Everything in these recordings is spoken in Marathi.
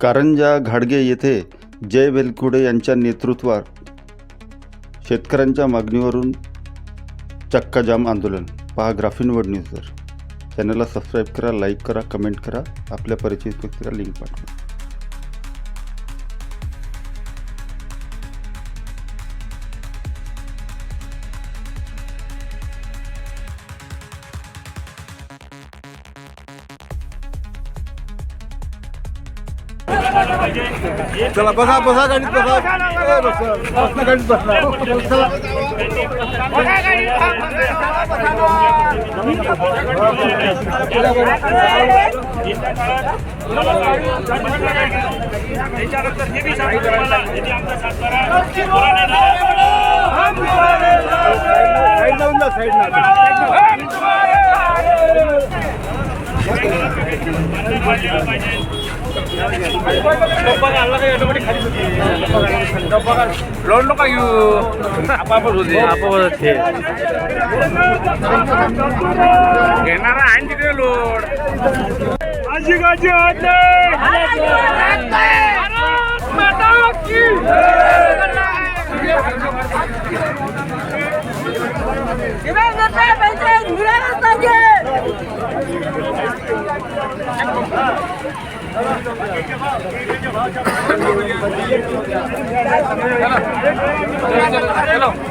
कारंजा घाडगे येथे जय वेलकुडे यांच्या नेतृत्वात शेतकऱ्यांच्या मागणीवरून चक्काजाम आंदोलन. पहा ग्राफिन वर्ड न्यूजवर चॅनलला सबस्क्राईब करा लाईक करा कमेंट करा. आपल्या परिचित व्यक्तीला लिंक पाठवा. चला बसा बसा गाडीत बसा ए, बसा बसना गाडीत बसना चला त्याच्यानंतर हे बी सांगतो तुम्हाला यांनी आमचा सातबारा कोरा नेणार. साईड लावून जा साईड लोड नका घेऊ आपापच होते आपापच घेणारा आहे तिकडे लोड आजी गाजी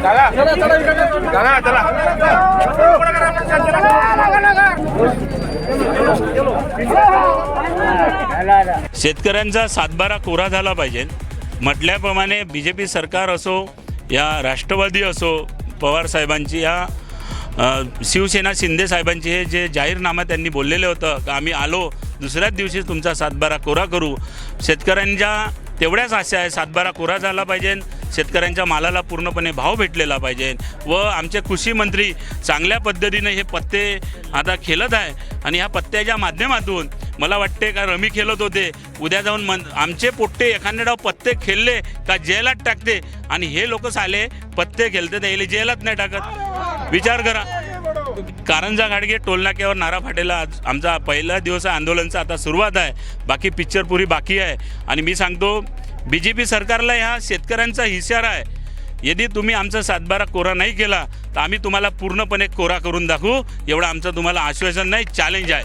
चला शेतकऱ्यांचा सातबारा कोरा झाला पाहिजे. म्हटल्याप्रमाणे बी जे पी सरकार असो या राष्ट्रवादी असो पवार साहेबांची या शिवसेना शिंदे साहेबांची हे जे जाहीरनामा त्यांनी बोललेलं होतं का आम्ही आलो दुसऱ्याच दिवशी तुमचा सातबारा कोरा करू. शेतकऱ्यांच्या तेवढ्याच आशा आहे सातबारा कोरा झाला पाहिजे. शेतकऱ्यांच्या मालाला पूर्णपणे भाव भेटलेला पाहिजे. व आमचे कृषी मंत्री चांगल्या पद्धतीने हे पत्ते आता खेळत आहे. आणि ह्या पत्त्याच्या माध्यमातून मला वाटते का रमी खेळत होते. उद्या जाऊन मन आमचे पोट्टे एखाद्या डाव पत्ते खेळले का जेलात टाकते. आणि हे लोक साले पत्ते खेळते त्याला जेलात नाही टाकत. विचार करा. कारंजा घाडगे टोलनाक्यावर नारा फाटेला आज आमचा पहिला दिवस आहे आंदोलनचा आता सुरुवात आहे. बाकी पिक्चर पुरी बाकी आहे. आणि मी सांगतो बी जे पी सरकारला ह्या शेतकऱ्यांचा हिशारा आहे. यदि तुम्ही आमचा सातबारा कोरा नाही केला तर आम्ही तुम्हाला पूर्णपणे कोरा करून दाखवू. एवढं आमचं तुम्हाला आश्वासन नाही चॅलेंज आहे.